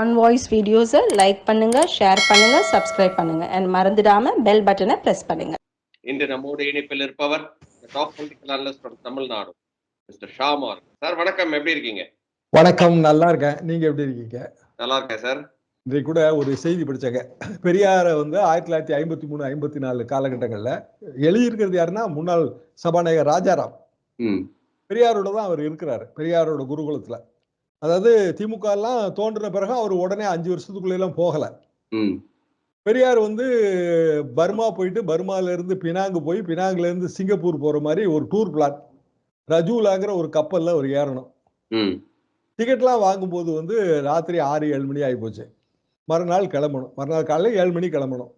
On voice வீடியோஸை like பண்ணுங்க share பண்ணுங்க சப்ஸ்கிரைப் பண்ணுங்க. அண்ட் மறந்துடாம பெல் பட்டனை பிரஸ் பண்ணுங்க. இன்று நம்மோடு இணைப்பில் இருப்பவர் top political analyst from Tamil Nadu mister Shamar sir வணக்கம். எப்படி இருக்கீங்க? வணக்கம். நல்லா இருக்கேன். நீங்க எப்படி இருக்கீங்க? நல்லா இருக்கேன் சார் இன்றைக்கு கூட ஒரு செய்தி படிச்சாங்க. பெரியாரை வந்து ஆயிரத்தி தொள்ளாயிரத்தி ஐம்பத்தி மூணு ஐம்பத்தி நாலு காலகட்டங்கள்ல எழுதியிருக்கிறது யாருன்னா முன்னாள் சபாநாயகர் ராஜாராம். ம். பெரியாரோட தான் அவர் இருக்கிறாரு. பெரியாரோட குருகுலத்துல. அதாவது திமுக எல்லாம் தோன்றின பிறகு அவர் உடனே அஞ்சு வருஷத்துக்குள்ள எல்லாம் போகல. பெரியார் வந்து பர்மா போயிட்டு பர்மால இருந்து பினாங்கு போய் பினாங்குல இருந்து சிங்கப்பூர் போற மாதிரி ஒரு டூர் பிளான். ரஜூலாங்கிற ஒரு கப்பல்ல அவர் ஏறணும். டிக்கெட்லாம் வாங்கும்போது வந்து ராத்திரி ஆறு ஏழு மணி ஆகி போச்சு. மறுநாள் கிளம்பணும். மறுநாள் காலையில் ஏழு மணி கிளம்பணும்.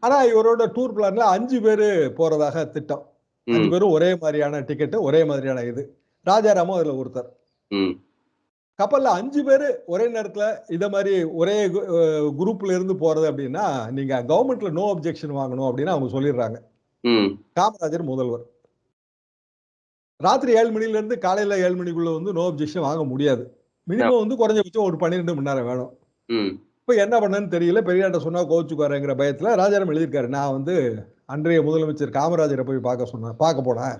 ஆனா இவரோட டூர் பிளான்ல அஞ்சு பேர் போறதாக திட்டம். அஞ்சு பேரும் ஒரே மாதிரியான டிக்கெட்டு ஒரே மாதிரியான இது. ராஜாராமும் அதுல ஒருத்தர். கப்பல்ல அஞ்சு பேர் ஒரே நேரத்துல இத மாதிரி ஒரே குரூப்ல இருந்து போறது அப்படின்னா நீங்க கவர்மெண்ட்ல நோ அப்ஜெக்ஷன் வாங்கணும் அப்படின்னு அவங்க சொல்லிடுறாங்க. காமராஜர் முதல்வர். ராத்திரி ஏழு மணில இருந்து காலையில ஏழு மணிக்குள்ள வந்து நோ அப்ஜெக்ஷன் வாங்க முடியாது. மினிமம் வந்து குறைஞ்சபட்சம் ஒரு பன்னிரெண்டு மணி நேரம் வேணும். இப்போ என்ன பண்ணன்னு தெரியல. பெரியார்ட்ட சொன்னா கோச்சுக்காரங்கிற பயத்துல ராஜாராம் எழுதியிருக்காரு. நான் வந்து அன்றைய முதலமைச்சர் காமராஜரை போய் பார்க்க சொன்னேன் பார்க்க போனேன்.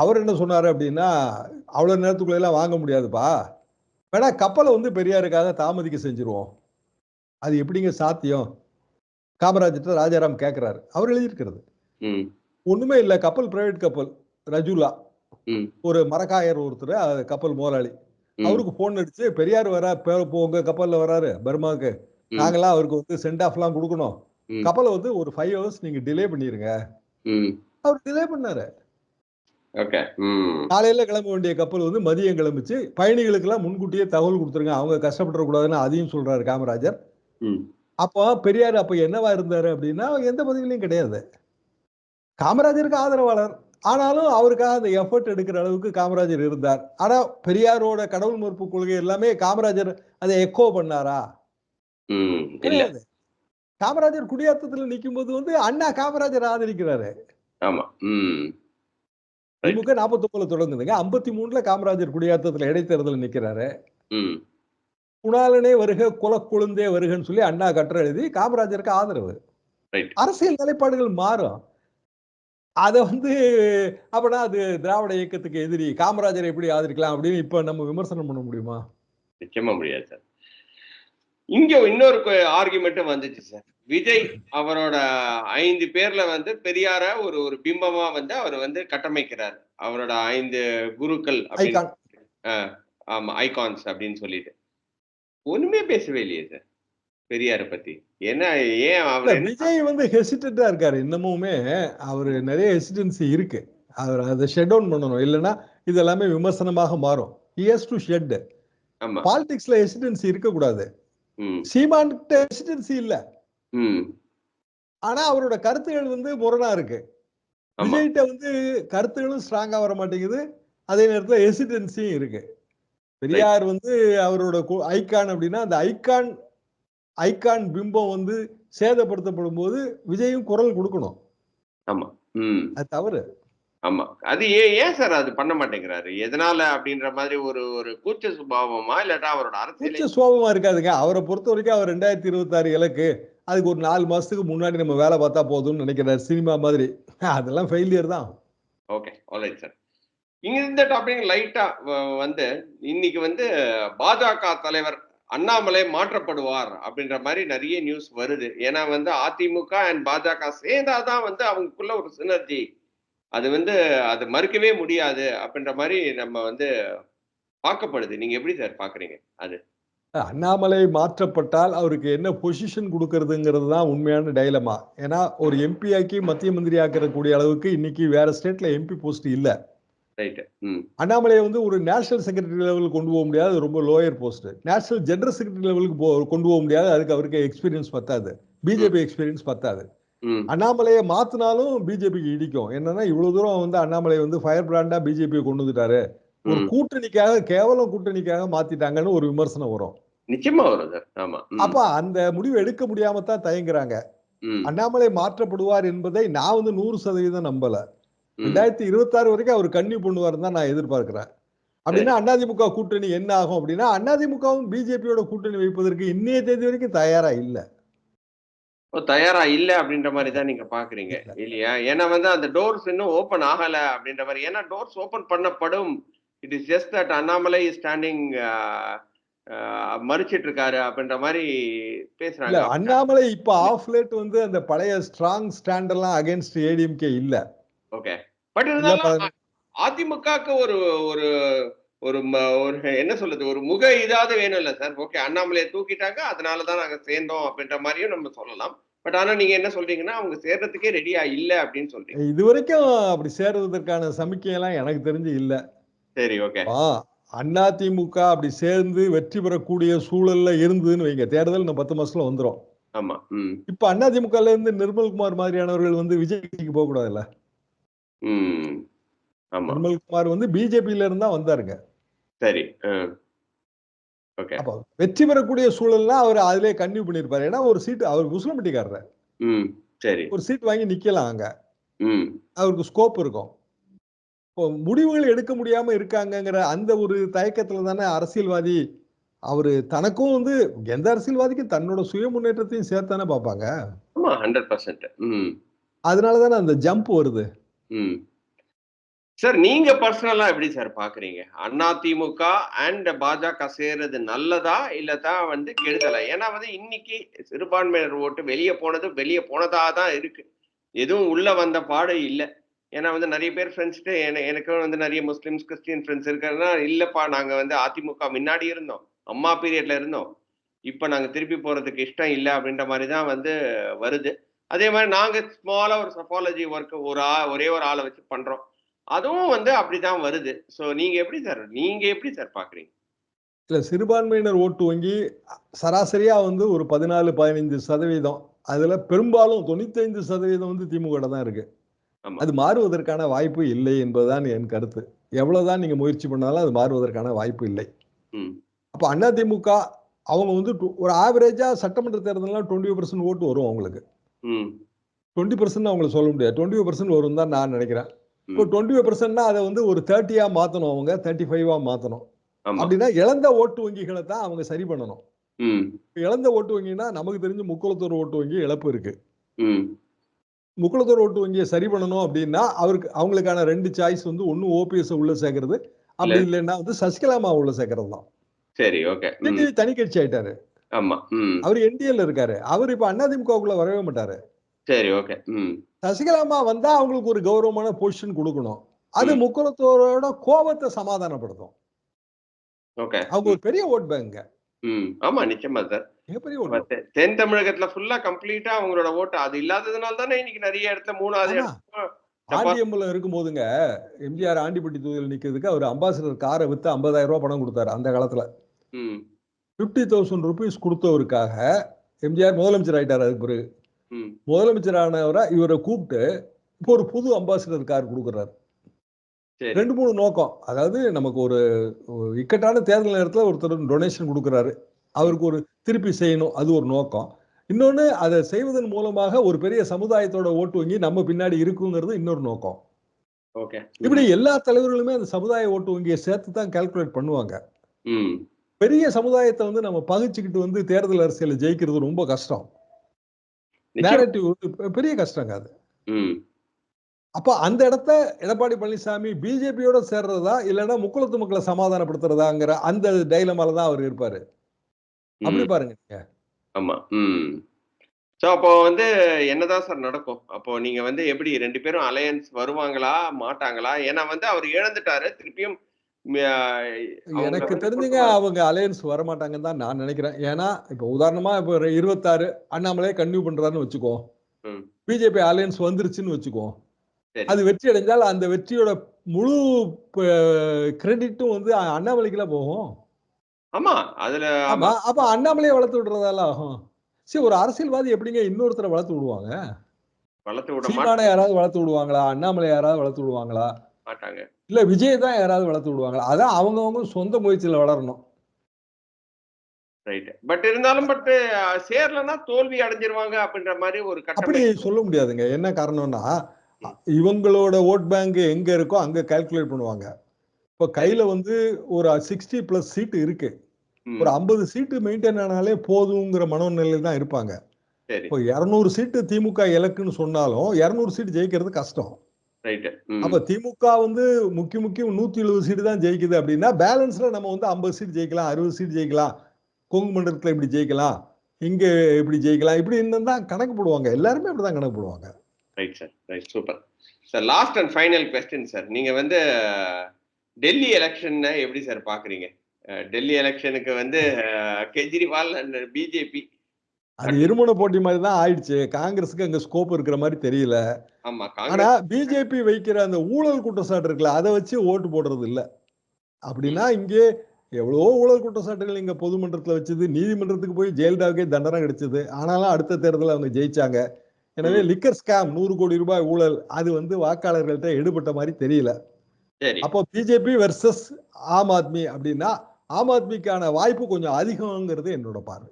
அவர் என்ன சொன்னாரு அப்படின்னா அவ்வளவு நேரத்துக்குள்ள எல்லாம் வாங்க முடியாதுப்பா. வேணா கப்பலை வந்து பெரியாருக்காக தாமதிக்க செஞ்சிருவோம். அது எப்படிங்க சாத்தியம்? காமராஜர்கிட்ட ராஜாராம் கேட்கிறாரு அவர் எழுதியிருக்கிறது. ஒண்ணுமே இல்லை கப்பல் பிரைவேட் கப்பல். ரஜுலா. ஒரு மரக்காயர் ஒருத்தர் கப்பல் முதலாளி. அவருக்கு போன் அடிச்சு பெரியார் வரா உங்க கப்பல்ல வராரு பர்மாவுக்கு. ம். நாங்கெல்லாம் அவருக்கு வந்து சென்ட் ஆஃப்லாம் கொடுக்கணும். ம். கப்பலை வந்து ஒரு ஃபைவ் ஹவர்ஸ் நீங்க டிலே பண்ணிருங்க. அவர் டிலே பண்ணாரு. காலையில கிளம்ப வேண்டிய கப்பல் வந்து மதியம் கிளம்பிச்சு. பயணிகளுக்கெல்லாம் முன்கூட்டியே தகவல் கொடுத்துருங்க. அவங்க கஷ்டப்படக்கூடாதுன்னு அதையும் சொல்றாரு காமராஜர். அப்போ பெரியார் அப்ப என்னவா இருந்தாரு அப்படின்னா எந்த பதவியிலையும் கிடையாது. காமராஜருக்கு ஆதரவாளர். ஆனாலும் அவருக்காக அந்த எஃபர்ட் எடுக்கிற அளவுக்கு காமராஜர் இருந்தார். ஆனா பெரியாரோட கடவுள் மறுப்பு கொள்கை எல்லாமே காமராஜர் அதை எக்கோ பண்ணாரா? கிடையாது. காமராஜர் குடியாத்தத்துல நிக்கும் போது வந்து அண்ணா காமராஜர் ஆதரிக்கிறாரு. ஆமா. திமுக நாற்பத்தொன்பதுல தொடங்குதுங்க. ஐம்பத்தி மூணுல காமராஜர் குடியாத்தத்துல இடைத்தேர்தல் நிக்கிறாரு. குணாலனே வருக குலக்குழுந்தே வருகன்னு சொல்லி அண்ணா கட்டுரை எழுதி காமராஜருக்கு ஆதரவு. அரசியல் நிலைப்பாடுகள் மாறும். அத வந்து அப்பனா அது திராவிட இயக்கத்துக்கு எதிரி காமராஜரை எப்படி ஆதரிக்கலாம் அப்படின்னு இப்ப நம்ம விமர்சனம் பண்ண முடியுமா? நிச்சயமா முடியாது சார். இங்க இன்னொரு ஆர்குமெண்ட்டும் வந்துச்சு சார் விஜய் அவரோட ஐந்து பேர்ல வந்து பெரியார ஒரு ஒரு பிம்பமா வந்து அவர் வந்து கட்டமைக்கிறார். அவரோட ஐந்து குருக்கள் அப்படின்னு ஆமா ஐகான்ஸ் அப்படின்னு சொல்லிட்டு. ஒண்ணுமே பேசவே இல்லையே சார் பெரியாரை பத்தி. என்ன ஏன் அவர் விஜய் வந்து ஹெசிடண்டா இருக்காரு. இன்னமுமே அவரு நிறைய ஹெசிடன்சி இருக்கு. அவர் அதை ஷெட் டவுன் பண்ணணும். இல்லைன்னா இது எல்லாமே விமர்சனமாக மாறும். ஹியஸ் டு ஷெட் ஆமா. பாலிடிக்ஸ்ல ஹெசிடன்சி இருக்கக்கூடாது. சீமான் ஹெசிடன்சி இல்ல. ஆனா அவரோட கருத்துகள் வந்து முரணா இருக்கு. விஜய்கிட்ட வந்து கருத்துகளும் ஸ்ட்ராங்கா வர மாட்டேங்குது அதே நேரத்துல ஹெசிடன்சியும் இருக்கு. பெரியார் வந்து அவரோட ஐகான் அப்படின்னா அந்த ஐகான் ஐகான் பிம்பம் வந்து சேதப்படுத்தப்படும் போது விஜயும் குரல் கொடுக்கணும். ஆமா. அது தவறு. ஆமா. அது ஏன் ஏன் சார் அது பண்ண மாட்டேங்கிறாரு? எதனால அப்படின்ற மாதிரி ஒரு ஒரு கூச்ச சுபாவமா இல்லாட்டா அவரோட அரசியலை? கூச்ச சுவாபமா இருக்காதுங்க. அவரை பொறுத்த வரைக்கும் அவர் ரெண்டாயிரத்தி இருபத்தாறு இலக்கு அதுக்கு ஒரு நாலு மாசத்துக்கு முன்னாடி நம்ம வேலை பார்த்தா போதும்னு நினைக்கிறார் சினிமா மாதிரி. அதெல்லாம் ஃபெயிலியர் தான். ஓகே. ஆல்ரைட் சார் இங்க இந்த டாபிக் லைட்டா வந்து இன்னைக்கு வந்து பாஜக தலைவர் அண்ணாமலை மாற்றப்படுவார் அப்படின்ற மாதிரி நிறைய நியூஸ் வருது. ஏன்னா வந்து அதிமுக அண்ட் பாஜக சேர்ந்தாதான் வந்து அவங்களுக்குள்ள ஒரு சினர்ஜி அது வந்து அது மறுக்கவே முடியாது அப்படின்ற மாதிரி நம்ம வந்து பார்க்கப்படுது. நீங்க எப்படி சார் பாக்குறீங்க அது? அண்ணாமலை மாற்றப்பட்டால் அவருக்கு என்ன பொசிஷன் கொடுக்கறதுங்கிறது தான் உண்மையான டைலமா ஏன்னா ஒரு எம்பி ஆக்கி மத்திய மந்திரி ஆக்கக்கூடிய அளவுக்கு இன்னைக்கு வேற ஸ்டேட்ல எம்பி போஸ்ட் இல்ல. அண்ணாமலையை வந்து ஒரு நேஷனல் செக்ரட்டரி லெவலுக்கு கொண்டு போக முடியாது. ரொம்ப lower post national general secretary லெவலுக்கு கொண்டு போக முடியாது. அதுக்கு அவருக்கு எக்ஸ்பீரியன்ஸ் பத்தாது. பிஜேபி எக்ஸ்பீரியன்ஸ் பத்தாது. அண்ணாமலையை மாத்தினாலும் பிஜேபிக்கு இடிக்கும். என்னன்னா இவ்வளவு தூரம் வந்து அண்ணாமலை வந்து ஃபயர் பிராண்டா பிஜேபியை கொண்டு வந்துட்டாரு. ஒரு. கூட்டணிக்காக கேவலம் கூட்டணிக்காக மாத்திட்டாங்கன்னு ஒரு விமர்சனம் வரும். நிச்சயமா வரும் அப்ப அந்த முடிவு எடுக்க முடியாம தான் தயங்குறாங்க அண்ணாமலை மாற்றப்படுவார் என்பதை நான் வந்து நூறு சதவீதம் நம்பல. ரெண்டாயிரத்தி இருபத்தாறு வரைக்கும் அவர் கன்னியூ பண்ணுவார் தான் நான் எதிர்பார்க்கிறேன். அப்படின்னா அதிமுக கூட்டணி என்ன ஆகும் அப்படின்னா அதிமுகவும் பிஜேபியோட கூட்டணி வைப்பதற்கு இன்னைய தேதி வரைக்கும் தயாரா இல்ல. தயாரா இல்ல அப்படின்ற மாதிரி தான் நீங்க பாக்குறீங்க. இல்ல. இல்லையா? ஏன்னா வந்து அந்த டோர்ஸ் இன்னும் ஓபன் ஆகல அப்படின்ற மாதிரி. ஏன்னா டோர்ஸ் ஓபன் பண்ணப்படும். It is just that Annamalai standing மறிச்சிட்டு இருக்காரு அப்படின்ற மாதிரி பேசுறாங்க. அண்ணாமலை இப்ப ஆஃப் லேட் வந்து அந்த பழைய ஸ்ட்ராங் ஸ்டாண்ட் எல்லாம் அகைன்ஸ்ட் ஏடிஎம்கே இல்ல. ஓகே பட் இருந்தாலும் அதிமுகக்கு ஒரு ஒரு ஒரு ஒரு என்ன சொல்றது ஒரு முக இதாவது வேணும் இல்ல சார். ஓகே அண்ணாமலையை தூக்கிட்டாங்க அதனால தான் நாங்க சேர்ந்தோம் அப்படின்ற மாதிரியும் நம்ம சொல்லலாம். பட் ஆனா நீங்க என்ன சொல்றீங்கன்னா அவங்க சேர்றதுக்கே ரெடியா இல்ல அப்படின்னு சொல்றீங்க. இது வரைக்கும் அப்படி சேர்வதற்கான சமிக்கையெல்லாம் எனக்கு தெரிஞ்சு இல்ல. சரி ஓகே. அதிமுக அப்படி சேர்ந்து வெற்றி பெறக்கூடிய சூழல்ல இருந்ததுன்னு வைங்க. தேர்தல் இன்னும் பத்து மாசத்துல வந்துரும். ஆமா இப்ப அதிமுகல இருந்து நிர்மல்குமார் மாதிரியானவர்கள் வந்து விஜய்க்கு போக கூடாதுல்ல நிர்மல்குமார் வந்து பிஜேபியில இருந்தா வந்தாருங்க. சரி ஓகே. அப்ப வெற்றி பெறக்கூடிய சூழல்னா அவர் அதிலே கன்டினியூ பண்ணிருப்பாரு ஏன்னா ஒரு சீட் அவர் முஸ்லிம்ட்டிக்காரர் ம் சரி. ஒரு சீட் வாங்கி நிக்கலாம் அங்க. அவருக்கு ஸ்கோப் இருக்கும். இப்போ முடிவுகள் எடுக்க முடியாம இருக்காங்கங்கிற அந்த ஒரு தயக்கத்துல தானே அரசியல்வாதி அவரு தனக்கும் வந்து எந்த அரசியல்வாதிக்கும் தன்னோட சுய முன்னேற்றத்தையும் சேர்த்தானே பார்ப்பாங்க. ஆமா ஹண்ட்ரட் பர்சன்ட் அதனால தானே அந்த ஜம்ப் வருது. சார் நீங்க பர்சனலா எப்படி சார் பாக்குறீங்க? திமுக அண்ட் பாஜக சேர்றது நல்லதா? இல்லதான் வந்து கெடுதலா? ஏன்னா வந்து இன்னைக்கு சிறுபான்மையினர் ஓட்டு வெளியே போனது வெளியே போனதா தான் இருக்கு. எதுவும் உள்ள வந்த பாடு இல்லை. ஏன்னா வந்து நிறைய பேர் ஃப்ரெண்ட்ஸ்ட்டு எனக்கும் வந்து நிறைய முஸ்லிம்ஸ் கிறிஸ்டியன் ஃப்ரெண்ட்ஸ் இருக்கிறதுனா இல்லப்பா நாங்க வந்து அதிமுக முன்னாடி இருந்தோம். அம்மா பீரியட்ல இருந்தோம். இப்போ நாங்க திருப்பி போறதுக்கு இஷ்டம் இல்லை அப்படின்ற மாதிரி தான் வந்து வருது. அதே மாதிரி நாங்க ஸ்மாலா ஒரு சஃபாலஜி ஒர்க்கு ஒரு ஆ ஒரே ஒரு ஆளை வச்சு பண்றோம். அதுவும் வந்து அப்படிதான் வருது. ஸோ நீங்க எப்படி சார் நீங்க எப்படி சார் பாக்குறீங்க? இல்ல சிறுபான்மையினர் ஓட்டு வங்கி சராசரியா வந்து ஒரு பதினாலு பதினைந்து சதவீதம். அதுல பெரும்பாலும் தொண்ணூத்தைந்து சதவீதம் வந்து திமுக தான் இருக்கு. அது மாறுவதற்கான வாய்ப்பு இல்லை என்பதுதான் என் கருத்து. எவ்வளவுதான் நீங்க முயற்சி பண்ணாலும் அது மாறுவதற்கான வாய்ப்பு இல்லை. அப்போ அதிமுக அவங்க வந்து ஒரு ஆவரேஜா சட்டமன்ற தேர்தலாம் டுவெண்ட்டி பர்சன்ட் ஓட்டு வரும் அவங்களுக்கு. டுவெண்ட்டி பர்சன்ட் அவங்களுக்கு சொல்ல முடியாது. டுவெண்ட்டி பர்சன்ட் வரும் தான் நான் நினைக்கிறேன். இப்போ. டுவெண்ட்டி பர்சன்ட்னா அதை வந்து ஒரு தேர்ட்டியா மாத்தணும் அவங்க தேர்ட்டி ஃபைவா மாத்தணும் அப்படின்னா இழந்த ஓட்டு வங்கிகளை தான் அவங்க சரி பண்ணணும். இழந்த ஓட்டு வங்கினா நமக்கு தெரிஞ்சு முக்குளத்தூர் ஓட்டு வங்கி இழப்பு இருக்கு. முக்குளத்தூர் ஓட்டு வங்கியை சரி பண்ணணும் அப்படின்னா அவருக்கு அவங்களுக்கான ரெண்டு சாய்ஸ் வந்து ஒன்னு ஓபிஎஸ் உள்ள சேர்க்கறது அப்படி இல்லைன்னா வந்து சசிகலாமா உள்ள சேர்க்கறது தான். சரி ஓகே. தனி கட்சி ஆயிட்டாரு. ஆமா. அவர் என்டிஎல்ல இருக்காரு. அவர் இப்ப அதிமுகவுக்குள்ள வரவே மாட்டாரு. சரி ஓகே. சசிகலாமா வந்தா அவங்களுக்கு ஒரு கௌரவமான பொசிஷன் கொடுக்கணும். அது. முக்குளத்தோரோட கோபத்தை சமாதானப்படுத்தும். ஓகே. அவங்க ஒரு பெரிய ஓட் பேங்க ஆமா நிச்சயமா சார். தென் தமிழகத்துல ஃபுல்லா கம்ப்ளீட்டா அவங்களோட ஓட்டு. அது இல்லாததுனால தானே இன்னைக்கு நிறைய இடத்துல மூணாவது. இடத்துல தப்பா- ஆண்டியம்புல இருக்கும் போதுங்க எம்ஜிஆர் ஆண்டிப்பட்டி தொகுதியில் நிக்கிறதுக்கு அவர் அம்பாசிடர் காரை வித்து 50000 ரூபாய் பணம் கொடுத்தாரு அந்த காலத்துல. பிப்டி தௌசண்ட் ருபீஸ் கொடுத்தவருக்காக எம்ஜிஆர் முதலமைச்சர் ஆயிட்டார் அதுக்கு பிறகு. முதலமைச்சரானவரை இவரை கூப்பிட்டு இப்போ ஒரு புது அம்பாசிடர் கார் கொடுக்குறாரு. ரெண்டு மூணு நோக்கம். அதாவது நமக்கு ஒரு இக்கட்டான தேர்தல் நேரத்தில் ஒருத்தர் டொனேஷன் கொடுக்குறாரு. அவருக்கு ஒரு திருப்பி செய்யணும் அது ஒரு நோக்கம். இன்னொன்று அதை செய்வதன் மூலமாக ஒரு பெரிய சமுதாயத்தோட ஓட்டு வங்கி நம்ம பின்னாடி இருக்குங்கிறது இன்னொரு நோக்கம். ஓகே. இப்படி எல்லா தலைவர்களுமே அந்த சமுதாய ஓட்டு வங்கியை சேர்த்து தான் கால்குலேட் பண்ணுவாங்க பெரிய சமுதாயத்தை வந்து நம்ம பகிச்சுக்கிட்டு வந்து தேர்தல் அரசியல ஜெயிக்கிறது ரொம்ப கஷ்டம். நேரட்டிவ் பெரிய கஷ்டங்க அது. அப்ப அந்த இடத்த எடப்பாடி பழனிசாமி பிஜேபியோட சேர்றதா இல்லைன்னா முக்குளத்து மக்களை சமாதானப்படுத்துறதாங்கிற அந்த டைலமால தான் அவர் இருப்பாரு. அப்படி பாருங்க நீங்க. ஆமா. ம். ஸோ அப்போ வந்து என்னதான் சார் நடக்கும்? அப்போ நீங்க வந்து எப்படி ரெண்டு பேரும் அலையன்ஸ் வருவாங்களா மாட்டாங்களா? ஏன்னா வந்து அவர் இழந்துட்டாரு திருப்பியும் எனக்கு தெரிஞ்சுங்க அவங்க அலையன்ஸ் வரமாட்டாங்கன்னு தான் நான் நினைக்கிறேன். ஏன்னா இப்போ உதாரணமா இப்போ இருபத்தாறு அண்ணாமலே கன்டினியூ பண்றாருன்னு வச்சுக்கோ. பிஜேபி அலையன்ஸ் வந்துருச்சுன்னு வச்சுக்கோ. அது வெற்றி அடைஞ்சால் அந்த வெற்றியோட முழு கிரெடிட்டும் வந்து அண்ணாமலைக்குலாம் போகும். ஆமா அதுல ஆமா அப்ப அண்ணாமலையை வளர்த்து விடுறதால ஆகும். சரி ஒரு அரசியல்வாதி எப்படிங்க இன்னொருத்தரை வளர்த்து விடுவாங்க? வளர்த்து விட யாராவது வளர்த்து விடுவாங்களா? அண்ணாமலை யாராவது வளர்த்து விடுவாங்களா? மாட்டாங்க. இல்ல விஜய் தான் யாராவது வளர்த்து விடுவாங்களா அதான் அவங்கவங்க சொந்த முயற்சியில வளரணும். ரைட் பட் இருந்தாலும் பட் சேரலன்னா தோல்வி அடைஞ்சிருவாங்க அப்படின்ற மாதிரி ஒரு அப்படி சொல்ல முடியாதுங்க. என்ன காரணம்னா இவங்களோட ஓட் பேங்க் எங்க இருக்கோ அங்க கால்குலேட் பண்ணுவாங்க. இப்ப கையில வந்து ஒரு சிக்ஸ்டி பிளஸ் சீட்டு இருக்கு. ஒரு ஐம்பது சீட்டு மெயின்டைன் ஆனாலே போதுங்கிற மனோநிலையில் தான் இருப்பாங்க. இப்போ இரநூறு சீட்டு திமுக இலக்குன்னு சொன்னாலும் இரநூறு சீட்டு ஜெயிக்கிறது கஷ்டம். அப்ப திமுக வந்து முக்கிய முக்கியம் நூத்தி எழுபது சீட்டு தான் ஜெயிக்குது அப்படின்னா பேலன்ஸ்ல நம்ம வந்து ஐம்பது சீட் ஜெயிக்கலாம் அறுபது சீட் ஜெயிக்கலாம். கொங்கு மண்டலத்துல இப்படி ஜெயிக்கலாம் இங்க இப்படி ஜெயிக்கலாம் இப்படி தான் கணக்கு போடுவாங்க. எல்லாருமே அப்படிதான் கணக்கு போடுவாங்க. Right sir right super. Sir last and final question sir. நீங்க வந்து டெல்லி எலெக்ஷனை எப்படி சார் பாக்குறீங்க? டெல்லி எலெக்ஷனுக்கு வந்து கெஜ்ரிவால் அண்ட் பிஜேபி அது இருமுனை போட்டி மாதிரி தான் ஆயிடுச்சு. காங்கிரஸுக்கு அங்க ஸ்கோப் இருக்கிற மாதிரி தெரியல. ஆனா பிஜேபி வைக்கிற அந்த ஊழல் குற்றச்சாட்டு இருக்குல்ல அதை வச்சு ஓட்டு போடுறது இல்ல. அப்படின்னா இங்கே எவ்வளவோ ஊழல் குற்றச்சாட்டுகள் இங்க பொதுமன்றத்துல வச்சது நீதிமன்றத்துக்கு போய் ஜெயலலிதாவுக்கே தண்டனை கிடைச்சது. ஆனாலும் அடுத்த தேர்தலில் அவங்க ஜெயிச்சாங்க. எனவே. லிக்கர் ஸ்கேம் நூறு கோடி ரூபாய் ஊழல் அது வந்து வாக்காளர்கள்ட்ட எடுபட்ட மாதிரி தெரியல. அப்போ பிஜேபி வெர்சஸ் ஆம் ஆத்மி அப்படின்னா ஆம் ஆத்மிக்கான வாய்ப்பு கொஞ்சம் அதிகங்கிறது என்னோட பார்வை.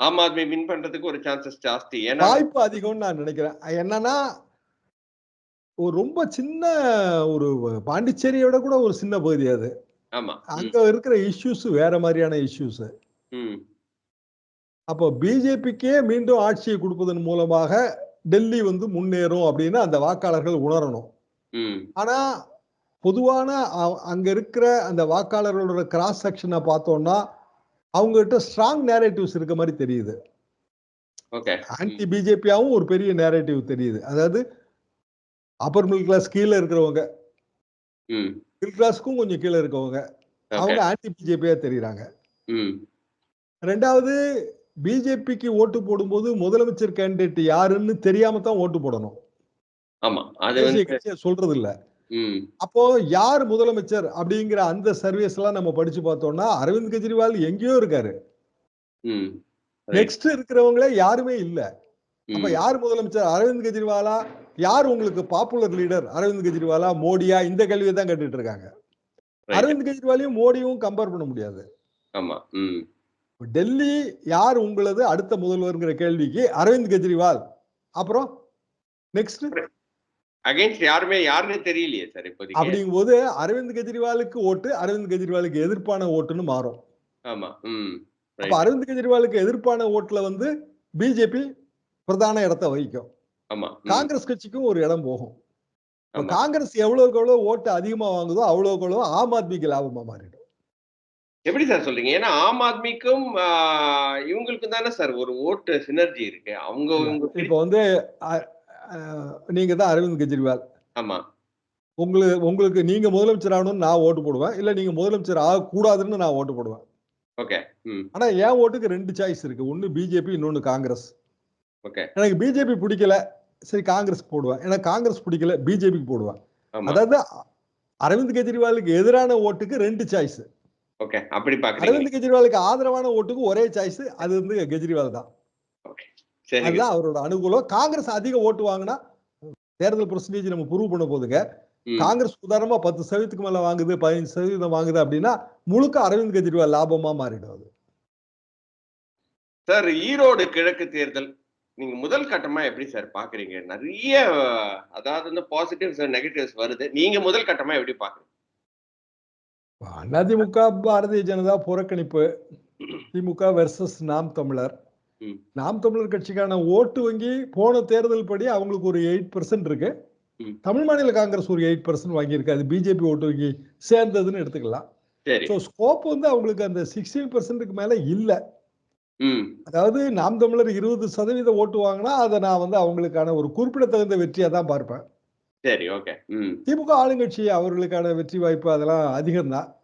ஆம் ஆத்மி வின் பண்றதுக்கு ஒரு சான்சஸ் ஜாஸ்தி. ஏன்னா வாய்ப்பு அதிகம்னு நான் நினைக்கிறேன். என்னன்னா ஒரு ரொம்ப சின்ன ஒரு பாண்டிச்சேரியை விட கூட ஒரு சின்ன பகுதி அது. ஆமா. அங்க இருக்கிற இஷ்யூஸ் வேற மாதிரியான இஷ்யூஸ் அப்போ பிஜேபிக்கே மீண்டும் ஆட்சியை கொடுப்பதன் மூலமாக டெல்லி வந்து முன்னேறும் அப்படின்னு அந்த வாக்காளர்கள் உணரணும். ஆனா பொதுவான அங்க இருக்கிற அந்த வாக்காளர்களோட கிராஸ் செக்ஷனை பார்த்தோம்னா அவங்ககிட்ட ஸ்ட்ராங் நேரேட்டிவ்ஸ் இருக்க மாதிரி தெரியுது. ஆன்டி பிஜேபியாவும் ஒரு பெரிய நேரேட்டிவ் தெரியுது. அதாவது அப்பர் மிடில் கிளாஸ் கீழே இருக்கிறவங்க மிடில் கிளாஸ்க்கும் கொஞ்சம் கீழே இருக்கவங்க அவங்க ஆன்டி பிஜேபியா தெரியுறாங்க. ரெண்டாவது பிஜேபிக்கு ஓட்டு போடும்போது முதலமைச்சர் கேண்டிடேட் யாருன்னு தெரியாம தான் ஓட்டு போடணும். சொல்றது இல்ல அப்போ யார் முதலமைச்சர் அப்படிங்கிற அந்த சர்வீஸ் எல்லாம் நம்ம படிச்சு பார்த்தோம்னா அரவிந்த் கெஜ்ரிவால் எங்கேயோ இருக்காரு. நெக்ஸ்ட் இருக்கிறவங்களே யாருமே இல்ல. அப்ப யார் முதலமைச்சர்? அரவிந்த் கெஜ்ரிவாலா? யார் உங்களுக்கு பாப்புலர் லீடர் அரவிந்த் கெஜ்ரிவாலா மோடியா? இந்த கேள்வியை தான் கேட்டுட்டு இருக்காங்க. அரவிந்த் கெஜ்ரிவாலையும் மோடியும் கம்பேர் பண்ண முடியாது. டெல்லி யார் உங்களது அடுத்த முதல்வர்ங்கிற கேள்விக்கு அரவிந்த் கெஜ்ரிவால். அப்புறம் நெக்ஸ்ட் அகைன்ஸ்ட் யாருமே யாருன்னே தெரியலையே சார் இப்போதைக்கு. அப்படிங்கும்போது அரவிந்த் கெஜ்ரிவாலுக்கு ஓட்டு அரவிந்த் கெஜ்ரிவாலுக்கு எதிர்ப்பான ஓட்டுன்னு மாறும். ஆமா ம் அப்ப அரவிந்த் கெஜ்ரிவாலுக்கு எதிர்ப்பான ஓட்டுல வந்து பிஜேபி பிரதான இடத்தை வகிக்கும். ஆமா காங்கிரஸ் கட்சிக்கும் ஒரு இடம் போகும். காங்கிரஸ் எவ்வளவுக்கு எவ்வளவு ஓட்டு அதிகமா வாங்குதோ அவ்வளவுக்கு எவ்வளவு ஆம் ஆத்மிக்கு லாபமா மாறிடும். எப்படி சார் சொல்றீங்க? ஏன்னா ஆம் ஆத்மிக்கும் இவங்களுக்கும் தானே சார் ஒரு ஓட்டு சினர்ஜி இருக்கு. அவங்க இப்ப வந்து நீங்க தான் அரவிந்த் கெஜ்ரிவால். ஆமா. உங்களுக்கு உங்களுக்கு நீங்க முதலமைச்சர் ஆகணும்னு நான் ஓட்டு போடுவேன். இல்ல நீங்க முதலமைச்சர் ஆகக்கூடாதுன்னு நான் ஓட்டு போடுவேன். ஓகே. ஆனா என் ஓட்டுக்கு ரெண்டு சாய்ஸ் இருக்கு. ஒன்னு பிஜேபி இன்னொன்னு காங்கிரஸ். ஓகே. எனக்கு பிஜேபி பிடிக்கல. சரி காங்கிரஸ் போடுவேன். எனக்கு காங்கிரஸ் பிடிக்கல பிஜேபிக்கு போடுவேன். அதாவது அரவிந்த் கெஜ்ரிவாலுக்கு எதிரான ஓட்டுக்கு ரெண்டு சாய்ஸ் ஓகே. அப்படி அரவிந்த் கெஜ்ரிவாலுக்கு ஆதரவான ஓட்டுக்கு ஒரே சாய்ஸ் அது வந்து கெஜ்ரிவால் தான். சரிங்க அதுதான் அவரோட அனுகூலம். காங்கிரஸ் அதிக ஓட்டு வாங்கினா தேர்தல் பிரசன்டேஜ் நம்ம ப்ரூவ் பண்ண போதுங்க. காங்கிரஸ் உதாரணமா பத்து சதவீதத்துக்கு மேல வாங்குது பதினஞ்சு சதவீதம் வாங்குது அப்படின்னா முழுக்க அரவிந்த் கெஜ்ரிவால் லாபமா மாறிடும் அது சார் ஈரோடு கிழக்கு தேர்தல் நீங்க முதல் கட்டமா எப்படி சார் பாக்குறீங்க? நிறைய அதாவது வந்து பாசிட்டிவ்ஸ் நெகட்டிவ்ஸ் வருது. நீங்க முதல் கட்டமா எப்படி பாக்குறீங்க? அதிமுக பாரதிய ஜனதா புறக்கணிப்பு. திமுக வெர்சஸ் நாம் தமிழர். நாம் தமிழர் கட்சிக்கான ஓட்டு வங்கி போன தேர்தல் படி அவங்களுக்கு ஒரு எயிட் பர்சன்ட் இருக்கு. தமிழ் மாநில காங்கிரஸ் ஒரு எயிட் பர்சன்ட் வாங்கியிருக்கு. அது பிஜேபி ஓட்டு வங்கி சேர்ந்ததுன்னு எடுத்துக்கலாம். ஸோ ஸ்கோப் வந்து அவங்களுக்கு அந்த சிக்ஸ்டீன் பர்சன்ட்டுக்கு மேல இல்ல. அதாவது நாம் தமிழர் இருபது சதவீத ஓட்டு வாங்கினா அதை நான் வந்து அவங்களுக்கான ஒரு குறிப்பிடத்தகுந்த வெற்றியா தான் பார்ப்பேன். சரி ஓகே திமுக ஆளுங்கட்சி அவர்களுக்கான வெற்றி வாய்ப்பு அதெல்லாம் அதிகம்தான். ம்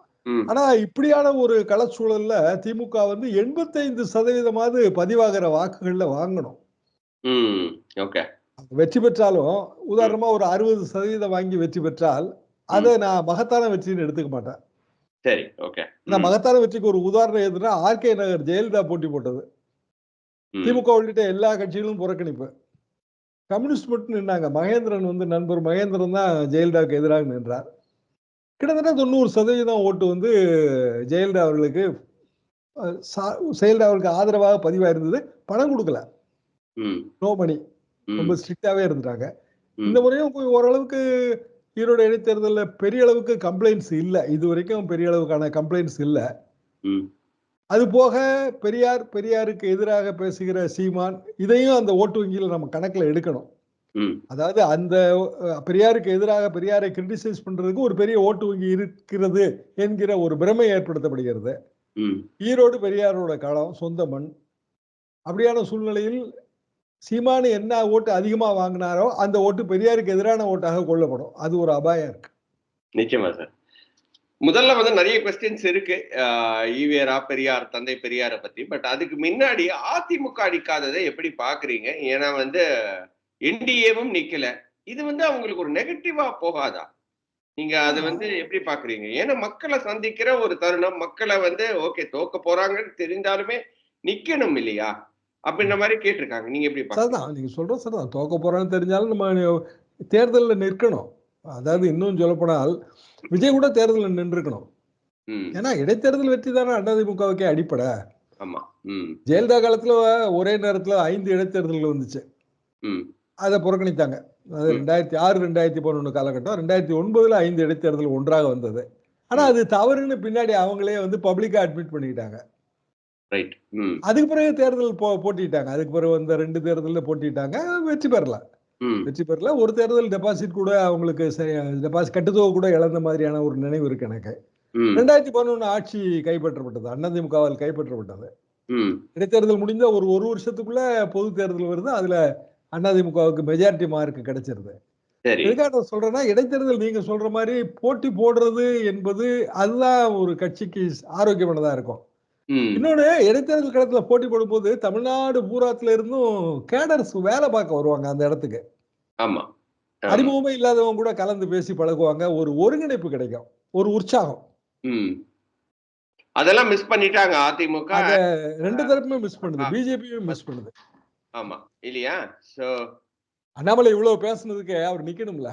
ஆனா இப்படியான ஒரு களச்சூழல்ல திமுக வந்து எண்பத்தைந்து சதவீதமாவது பதிவாகிற வாக்குகள்ல வாங்கணும். வெற்றி பெற்றாலும் உதாரணமா ஒரு அறுபது சதவீதம் வாங்கி வெற்றி பெற்றால் அதை நான் மகத்தான வெற்றின்னு எடுத்துக்க மாட்டேன். சரி ஓகே. நான் மகத்தான வெற்றிக்கு ஒரு உதாரணம் எதுனா ஆர்கே நகர் ஜெயலலிதா போட்டி போட்டது. திமுக உள்ளிட்ட எல்லா கட்சிகளும் புறக்கணிப்பு. கம்யூனிஸ்ட் மட்டும் நின்னாங்க. மகேந்திரன் வந்து நண்பர். மகேந்திரன் தான் ஜெயலலிதாவுக்கு எதிராக நின்றார். கிட்டத்தட்ட தொண்ணூறு சதவீதம் ஓட்டு வந்து ஜெயலலிதா அவர்களுக்கு அஹ், சா- ஜெயலலிதா அவர்களுக்கு ஆதரவாக பதிவா இருந்தது பணம் கொடுக்கல. நோ மணி ரொம்ப ஸ்ட்ரிக்டாவே இருந்துட்டாங்க. இந்த முறையும் கொஞ்சம் ஓரளவுக்கு ஈரோடு இடைத்தேர்தலில் பெரிய அளவுக்கு கம்ப்ளைண்ட்ஸ் இல்லை. இது வரைக்கும் பெரிய அளவுக்கான கம்ப்ளைண்ட்ஸ் இல்லை. அது போக பெரியார் பெரியாருக்கு எதிராக பேசுகிற சீமான் இதையும் அந்த ஓட்டு வங்கியில் நம்ம கணக்கில் எடுக்கணும். அதாவது அந்த பெரியாருக்கு எதிராக பெரியாரை கிரிட்டிசைஸ் பண்றதுக்கு ஒரு பெரிய ஓட்டு வங்கி இருக்கிறது என்கிற ஒரு பிரமை ஏற்படுத்தப்படுகிறது. ஈரோடு பெரியாரோட களம் சொந்த மண். அப்படியான சூழ்நிலையில் சீமானு என்ன ஓட்டு அதிகமா வாங்கினாரோ அந்த ஓட்டு பெரியாருக்கு எதிரான ஓட்டாக கொள்ளப்படும். அது ஒரு அபாயம் இருக்கு. நிச்சயமா சார். முதல்ல வந்து நிறைய கொஸ்டின்ஸ் இருக்கு. ஈவேரா பெரியார் தந்தை பெரியாரை பத்தி. பட் அதுக்கு முன்னாடி அதிமுக அடிக்காததை எப்படி பாக்குறீங்க? ஏன்னா வந்து என்டிஏவும் நிக்கல. இது வந்து அவங்களுக்கு ஒரு நெகட்டிவா போகாதா? நீங்க அது வந்து எப்படி பாக்குறீங்க? ஏன்னா மக்களை சந்திக்கிற ஒரு தருணம் மக்களை வந்து ஓகே தோக்க போறாங்கன்னு தெரிந்தாலுமே நிக்கணும் இல்லையா? அப்படின்ற மாதிரி கேட்டிருக்காங்க. நீங்க எப்படி சரிதான். நீங்க சொல்றது சரிதான். தோக்க போறான்னு தெரிஞ்சாலும் நம்ம தேர்தலில் நிற்கணும். அதாவது இன்னும் சொல்லப்போனால் விஜய் கூட தேர்தலில் நின்றுக்கணும் ஏன்னா இடைத்தேர்தல் வெற்றி தானே அதிமுகவுக்கே அடிப்படை. ஆமா. ஜெயலலிதா காலத்துல ஒரே நேரத்துல ஐந்து இடைத்தேர்தல்கள் வந்துச்சு. ம். அதை புறக்கணித்தாங்க. அது. ரெண்டாயிரத்தி ஆறு ரெண்டாயிரத்தி பதினொன்று காலகட்டம் ரெண்டாயிரத்தி ஒன்பதுல ஐந்து இடைத்தேர்தல் ஒன்றாக வந்தது. ஆனா அது தவறுன்னு பின்னாடி அவங்களே வந்து பப்ளிக்கா அட்மிட் பண்ணிக்கிட்டாங்க. அதுக்கு பிறகு தேர்தல் போ போட்டிட்டாங்க. அதுக்கு பிறகு வந்த ரெண்டு தேர்தலில் போட்டிட்டாங்க. வெற்றி பெறல. ம். வெற்றி பெறல. ஒரு தேர்தல் டெபாசிட் கூட அவங்களுக்கு டெபாசிட் கட்டுத்தொகை கூட இழந்த மாதிரியான ஒரு நினைவு இருக்கு எனக்கு. ரெண்டாயிரத்தி பதினொன்று ஆட்சி கைப்பற்றப்பட்டது. அதிமுகவால் கைப்பற்றப்பட்டது. இடைத்தேர்தல் முடிந்த ஒரு ஒரு வருஷத்துக்குள்ள பொது தேர்தல் வருது. அதுல அதிமுகவுக்கு மெஜாரிட்டி மார்க் கிடைச்சிருது. சரி. எதுக்காக சொல்றேன்னா இடைத்தேர்தல் நீங்க சொல்ற மாதிரி போட்டி போடுறது என்பது அதுதான் ஒரு கட்சிக்கு ஆரோக்கியமானதா இருக்கும். இன்னொன்னு இடைத்தேர்தல் களத்துல போட்டி போடும்போது தமிழ்நாடு பூராத்துல இருந்தும் கேடர்ஸ் வேலை பார்க்க வருவாங்க அந்த இடத்துக்கு. ஆமா. அறிமுகமே இல்லாதவங்க கூட கலந்து பேசி பழகுவாங்க. ஒரு ஒருங்கிணைப்பு கிடைக்கும். ஒரு உற்சாகம். அதெல்லாம் மிஸ் பண்ணிட்டாங்க அதிமுக. அத ரெண்டு தரப்புமே மிஸ் பண்ணுது. பிஜேபியும் மிஸ் பண்ணுது. ஆமா. இல்லையா? சோ அண்ணாமலை இவ்வளவு பேசுனதுக்கு அவர் நிக்கணும்ல?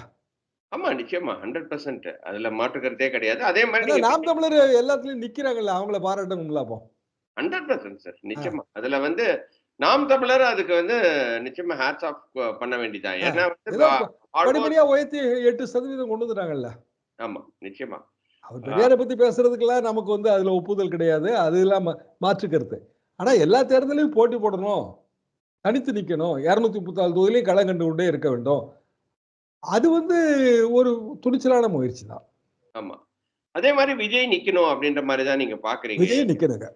ஆமா நிச்சயமா. ஹண்ட்ரட் பர்சன்ட் அதுல மாற்றுக்கிறதே கிடையாது. அதே மாதிரி நாம் தமிழர் எல்லாத்துலயும் நிக்கிறாங்கல்ல அவங்கள பாராட்டணும்ல அப்போ? ஹண்ட்ரட் பர்சன்ட் சார் நிச்சயமா. அதுல வந்து நாம் தமிழர் அதுக்கு வந்து நிச்சயமா ஹேட்ஸ் ஆஃப் பண்ண வேண்டியதான் ஏன்னா வந்து படிப்படியா உயர்த்தி எட்டு சதவீதம் கொண்டு வந்துட்டாங்கல்ல? ஆமா. நிச்சயமா. அவர் பெரியாரை பத்தி பேசுறதுக்கெல்லாம் நமக்கு வந்து அதுல ஒப்புதல் கிடையாது. அது இல்லாம மாற்று கருத்து ஆனா எல்லா தேர்தலையும் போட்டி போடணும். தனித்து நிக்கணும். இருநூத்தி முப்பத்தாறு தொகுதியிலையும் களம் கண்டு கொண்டே இருக்க வேண்டும். அது வந்து ஒரு துணிச்சலான முயற்சி தான். ஆமா. அதே மாதிரி விஜய் நிக்கணும் அப்படின்ற மாதிரி தான் நீங்க பாக்குறீங்க. விஜய் நிக்கணுங்க.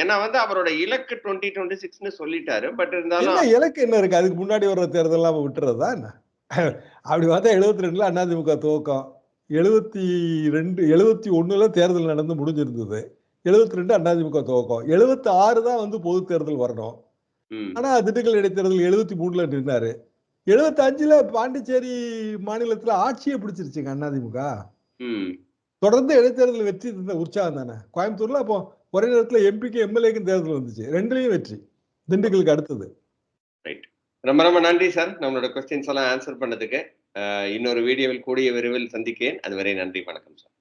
ஏன்னா வந்து அவரோட இலக்கு டுவெண்ட்டி டுவெண்ட்டி சிக்ஸ்னு சொல்லிட்டாரு. பட் இருந்தாலும் இலக்கு என்ன இருக்கு? அதுக்கு முன்னாடி வர்ற தேர்தலாம் விட்டுறதா என்ன? அப்படி பார்த்தா எழுபத்தி ரெண்டுல அதிமுக துவக்கம். எழுபத்தி ரெண்டு எழுபத்தி ஒண்ணுல தேர்தல் நடந்து முடிஞ்சிருந்தது. எழுபத்தி ரெண்டு அதிமுக துவக்கம். எழுபத்தி ஆறு தான் வந்து பொது தேர்தல் வரணும். ஆனா திண்டுக்கல் இடைத்தேர்தல் எழுபத்தி மூணுல நின்னாரு. எழுபத்தி அஞ்சுல பாண்டிச்சேரி மாநிலத்துல ஆட்சியை பிடிச்சிருச்சுங்க அதிமுக தொடர்ந்து இடைத்தேர்தல் வெற்றி இருந்த உற்சாகம் தானே. கோயம்புத்தூர்ல அப்போ ஒரே நேரத்துல எம்பிக்கு எம்எல்ஏக்கும் தேர்தல் வந்துச்சு. ரெண்டுலயும் வெற்றி. திண்டுக்கலுக்கு அடுத்தது. ரொம்ப ரொம்ப நன்றி சார் நம்மளோட கொஸ்டின்ஸ் எல்லாம் ஆன்சர் பண்ணதுக்கு. இன்னொரு வீடியோவில் கூடிய விரைவில் சந்திக்கிறேன். அதுவரை நன்றி வணக்கம் சார்